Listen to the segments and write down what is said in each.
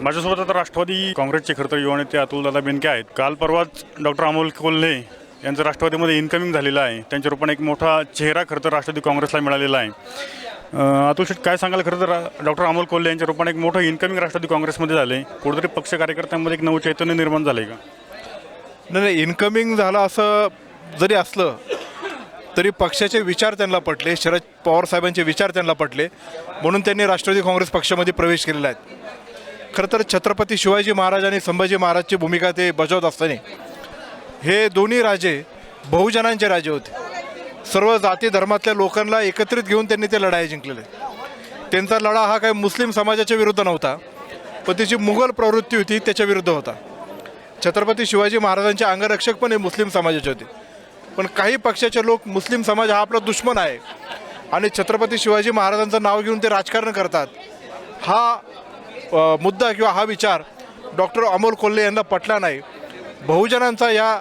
माझ्यासोबत आता राष्ट्रवादी काँग्रेसचे खरं तर युवा नेते अतुलदादा बेनके आहेत. काल परवाच डॉक्टर अमोल कोल्हे यांचं राष्ट्रवादीमध्ये इन्कमिंग झालेलं आहे. त्यांच्या रूपाने एक मोठा चेहरा खरं तर राष्ट्रवादी काँग्रेसला मिळालेला आहे. अतुल शेठ काय सांगाल? खरं तर डॉक्टर अमोल कोल्हे यांच्या रूपाने एक मोठं इन्कमिंग राष्ट्रवादी काँग्रेसमध्ये झाले कुठेतरी पक्ष कार्यकर्त्यांमध्ये एक नवं चैतन्य निर्माण झालं आहे का? नाही नाही इन्कमिंग झालं असं जरी असलं तरी पक्षाचे विचार त्यांना पटले. शरद पवार साहेबांचे विचार त्यांना पटले. म्हणून त्यांनी राष्ट्रवादी काँग्रेस पक्षामध्ये प्रवेश केलेला आहे. खरं तर छत्रपती शिवाजी महाराज आणि संभाजी महाराजची भूमिका ते बजावत असताना हे दोन्ही राजे बहुजनांचे राजे होते. सर्व जाती धर्मातल्या लोकांना एकत्रित घेऊन त्यांनी ते लढाई जिंकलेले. त्यांचा लढा हा काही मुस्लिम समाजाच्या विरुद्ध नव्हता पण त्याची मुघल प्रवृत्ती होती त्याच्या विरुद्ध होता. छत्रपती शिवाजी महाराजांचे अंगरक्षक पण हे मुस्लिम समाजाचे होते. पण काही पक्षाचे लोक मुस्लिम समाज हा आपला दुश्मन आहे आणि छत्रपती शिवाजी महाराजांचं नाव घेऊन ते राजकारण करतात. हा मुद्दा किंवा हा विचार डॉक्टर अमोल कोल्हे यांना पटला नाही. बहुजनांचा या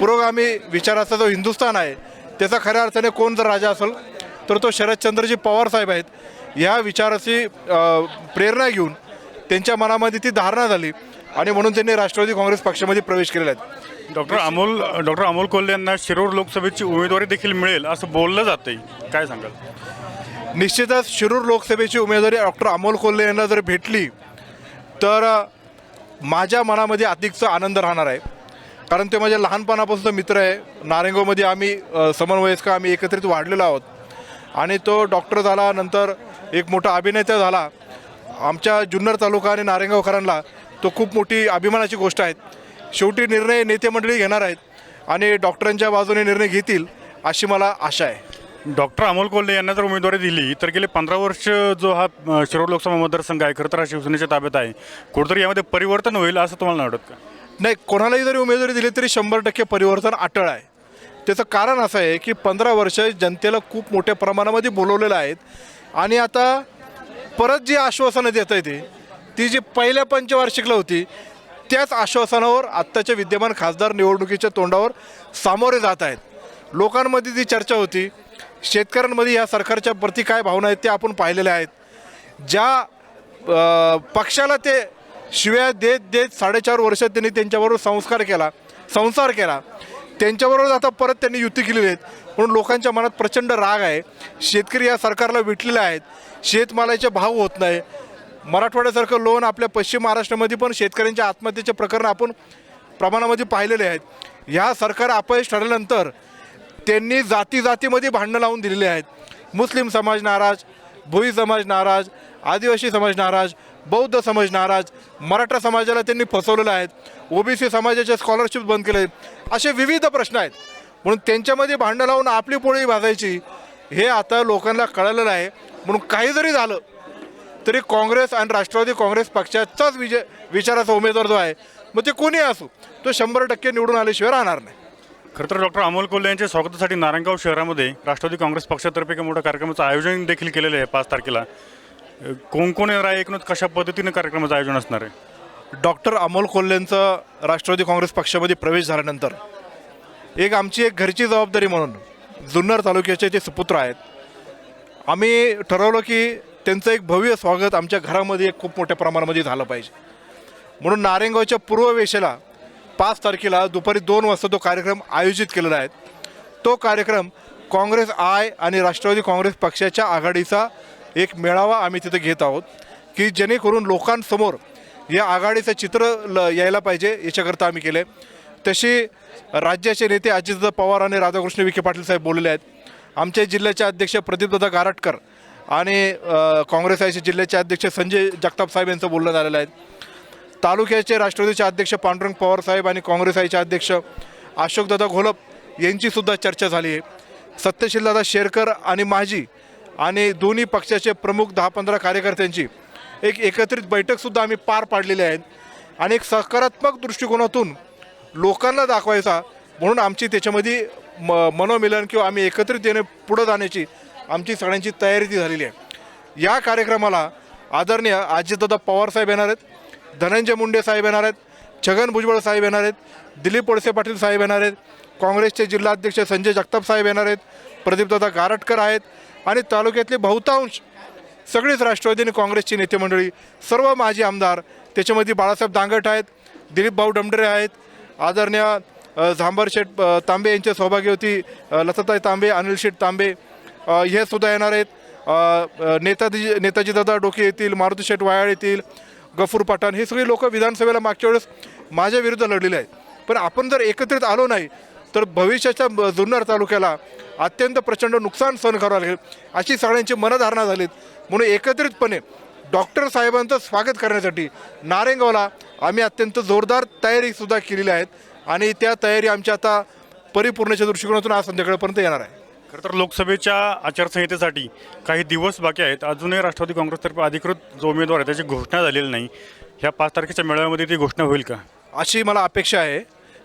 पुरोगामी विचाराचा जो हिंदुस्थान आहे त्याचा खऱ्या अर्थाने कोण जर राजा असेल तर तो शरदचंद्रजी पवार साहेब आहेत. या विचाराची प्रेरणा घेऊन त्यांच्या मनामध्ये ती धारणा झाली आणि म्हणून त्यांनी राष्ट्रवादी काँग्रेस पक्षामध्ये प्रवेश केलेला आहे. डॉक्टर अमोल डॉक्टर अमोल कोल्हे यांना शिरूर लोकसभेची उमेदवारी देखील मिळेल असं बोललं जातंय. काय सांगाल? निश्चितच शिरूर लोकसभेची उमेदवारी डॉक्टर अमोल कोल्हे यांना जर भेटली तर माझ्या मनामध्ये अधिकचा आनंद राहणार आहे. कारण ते माझ्या लहानपणापासूनचा मित्र आहे. नारेंगोमध्ये आम्ही समन्वयस्क आम्ही एकत्रित वाढलेलो आहोत. आणि तो डॉक्टर झाला नंतर एक मोठा अभिनेता झाला. आमच्या जुन्नर तालुका आणि नारेंगावकरांना तो खूप मोठी अभिमानाची गोष्ट आहे. शेवटी निर्णय नेते मंडळी घेणार आहेत आणि डॉक्टरांच्या बाजूने निर्णय घेतील अशी मला आशा आहे. डॉक्टर अमोल कोल्हे यांना जर उमेदवारी दिली तर गेले पंधरा वर्ष जो हा अ, लोकसभा मतदारसंघ आहे खरं तर हा शिवसेनेच्या ताब्यात आहे. कुठेतरी यामध्ये परिवर्तन होईल असं तुम्हाला नाही वाटत का? नाही कोणालाही जरी उमेदवारी दिली तरी शंभर टक्के परिवर्तन अटळ आहे. त्याचं कारण असं आहे की पंधरा वर्ष जनतेला खूप मोठ्या प्रमाणामध्ये बोलवलेलं आहेत. आणि आता परत जी आश्वासनं देत आहे ती ती जी पहिल्या पंचवार्षिकला होती त्याच आश्वासनावर आत्ताच्या विद्यमान खासदार निवडणुकीच्या तोंडावर सामोरे जात आहेत. लोकांमध्ये जी चर्चा होती शेतकऱ्यांमध्ये या सरकारच्या प्रती काय भावना आहेत ते आपण पाहिलेल्या आहेत. ज्या पक्षाला ते शिव्या देत देत साडेचार वर्ष त्यांनी त्यांच्याबरोबर संस्कार केला संसार केला. त्यांच्याबरोबर आता परत त्यांनी युती केलेली आहेत. म्हणून लोकांच्या मनात प्रचंड राग आहे. शेतकरी या सरकारला विटलेले आहेत. शेतमालाचे भाव होत नाही. मराठवाड्यासारखं लोन आपल्या पश्चिम महाराष्ट्रामध्ये पण शेतकऱ्यांच्या आत्महत्येचे प्रकरण आपण प्रमाणामध्ये पाहिलेले आहेत. ह्या सरकार अपयश ठरल्यानंतर त्यांनी जाती जातीमध्ये भांडणं लावून दिलेले आहेत. मुस्लिम समाज नाराज भोई समाज नाराज आदिवासी समाज नाराज बौद्ध समाज नाराज मराठा समाजाला त्यांनी फसवलेलं आहेत. ओबीसी समाजाचे स्कॉलरशिप बंद केले. असे विविध प्रश्न आहेत. म्हणून त्यांच्यामध्ये भांडणं लावून आपली पोळी भाजायची हे आता लोकांना कळलेलं आहे. म्हणून काही जरी झालं तरी काँग्रेस आणि राष्ट्रवादी काँग्रेस पक्षाचाच विजय विचाराचा उमेदवार जो आहे मग ते कोणी असो तो शंभर टक्के निवडून आल्याशिवाय राहणार नाही. खरं तर डॉक्टर अमोल कोल्हे यांच्या स्वागतासाठी नारायणगाव शहरामध्ये राष्ट्रवादी काँग्रेस पक्षातर्फे एका मोठ्या कार्यक्रमाचं आयोजन देखील केलेलं आहे पाच तारखेला. कोणकोण कोण कोण येणार आहे एकूणच कशा पद्धतीनं कार्यक्रमाचं आयोजन असणार आहे? डॉक्टर अमोल कोल्हेंचा राष्ट्रवादी काँग्रेस पक्षामध्ये प्रवेश झाल्यानंतर एक आमची एक घरची जबाबदारी म्हणून जुन्नर तालुक्याचे ते सुपुत्र आहेत आम्ही ठरवलं की त्यांचं एक भव्य स्वागत आमच्या घरामध्ये एक खूप मोठ्या प्रमाणामध्ये झालं पाहिजे. म्हणून नारेंगावच्या पूर्व वेशेला पाच तारखेला दुपारी दोन वाजता तो कार्यक्रम आयोजित केलेला आहे. तो कार्यक्रम काँग्रेस आय आणि राष्ट्रवादी काँग्रेस पक्षाच्या आघाडीचा एक मेळावा आम्ही तिथे घेत आहोत की जेणेकरून लोकांसमोर या आघाडीचं चित्र ल यायला पाहिजे याच्याकरता आम्ही केले तशी राज्याचे नेते अजितदादा पवार आणि राधाकृष्ण विखे पाटील साहेब बोललेले आहेत. आमच्या जिल्ह्याचे अध्यक्ष प्रदीपदादा गारटकर आणि काँग्रेस आयचे जिल्ह्याचे अध्यक्ष संजय जगताप साहेब यांचं बोलणं झालेलं आहे. तालुक्याचे राष्ट्रवादीचे अध्यक्ष पांडुरंग पवार साहेब आणि काँग्रेस आईचे अध्यक्ष अशोकदादा घोलप यांचीसुद्धा चर्चा झाली आहे. सत्यशीलदादा शेरकर आणि माझी आणि दोन्ही पक्षाचे प्रमुख दहा पंधरा कार्यकर्त्यांची एक एकत्रित बैठकसुद्धा आम्ही पार पाडलेली आहेत आणि एक सकारात्मक दृष्टिकोनातून लोकांना दाखवायचा म्हणून आमची त्याच्यामध्ये म मनोमिलन किंवा आम्ही एकत्रित येणे पुढं जाण्याची आमची सगळ्यांची तयारी ती झालेली आहे. या कार्यक्रमाला आदरणीय अजितदादा पवारसाहेब येणार आहेत. धनंजय मुंडे साहेब येणार आहेत छगन भुजबळ साहेब येणार आहेत दिलीप वळसे पाटील साहेब येणार आहेत काँग्रेसचे जिल्हाध्यक्ष संजय जगताप साहेब येणार आहेत प्रदीपदादा गारटकर आहेत आणि तालुक्यातले बहुतांश सगळीच राष्ट्रवादी आणि काँग्रेसची नेते मंडळी सर्व माजी आमदार त्याच्यामध्ये बाळासाहेब दांगट आहेत दिलीप भाऊ डमडरे आहेत आदरणीय अ, झांबर शेठ तांबे यांच्या सहभागी होती लताताई तांबे अनिल शेठ तांबे हे सुद्धा येणार आहेत नेताजी नेताजी दादा डोके येतील मारुती शेठ वायाळ येतील गफूर पठाण हे सगळे लोक विधानसभेला मागच्या वेळेस माझ्या विरुद्ध लढलेले आहेत. पण आपण जर एकत्रित आलो नाही तर भविष्याच्या जुन्नर तालुक्याला अत्यंत प्रचंड नुकसान सहन करावं लागेल अशी सगळ्यांची मनधारणा झालीत. म्हणून एकत्रितपणे डॉक्टर साहेबांचं स्वागत करण्यासाठी नारेंगावला आम्ही अत्यंत जोरदार तयारीसुद्धा केलेली आहेत आणि त्या तयारी आमच्या आता परिपूर्णच्या दृष्टिकोनातून आज संध्याकाळपर्यंत येणार आहे. खरं तर लोकसभेच्या आचारसंहितेसाठी काही दिवस बाकी आहेत. अजूनही राष्ट्रवादी काँग्रेसतर्फे अधिकृत जो उमेदवार आहे त्याची घोषणा झालेली नाही. ह्या पाच तारखेच्या मेळाव्यामध्ये ती घोषणा होईल का? अशी मला अपेक्षा आहे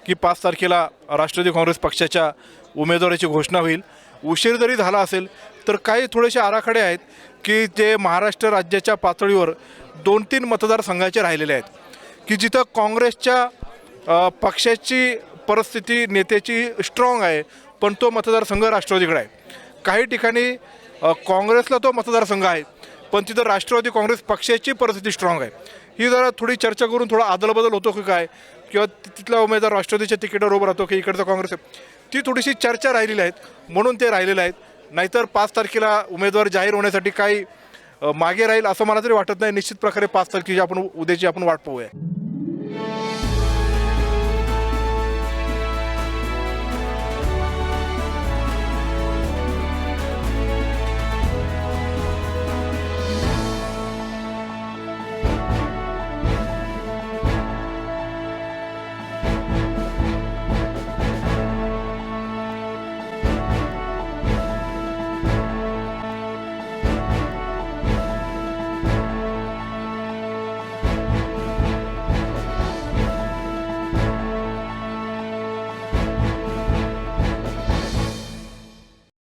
की पाच तारखेला राष्ट्रवादी काँग्रेस पक्षाच्या उमेदवाराची घोषणा होईल. उशीर जरी झाला असेल तर काही थोडेसे आराखडे आहेत की जे महाराष्ट्र राज्याच्या पातळीवर दोन तीन मतदारसंघाचे राहिलेले आहेत. की जिथं काँग्रेसच्या पक्षाची परिस्थिती नेत्याची स्ट्रॉंग आहे पण तो मतदारसंघ राष्ट्रवादीकडे आहे. काही ठिकाणी काँग्रेसला तो मतदारसंघ आहे पण तिथं राष्ट्रवादी काँग्रेस पक्षाची परिस्थिती स्ट्रॉंग आहे. ही जरा थोडी चर्चा करून थोडा आदलबदल होतो की काय किंवा तिथला उमेदवार राष्ट्रवादीच्या तिकीटावर उभं राहतो की इकडचा काँग्रेस आहे. ती थोडीशी चर्चा राहिलेली आहेत म्हणून ते राहिलेले आहेत. नाहीतर पाच तारखेला उमेदवार जाहीर होण्यासाठी काही मागे राहील असं मला तरी वाटत नाही. निश्चित प्रकारे पाच तारखेची आपण उद्याची आपण वाट पाहूया.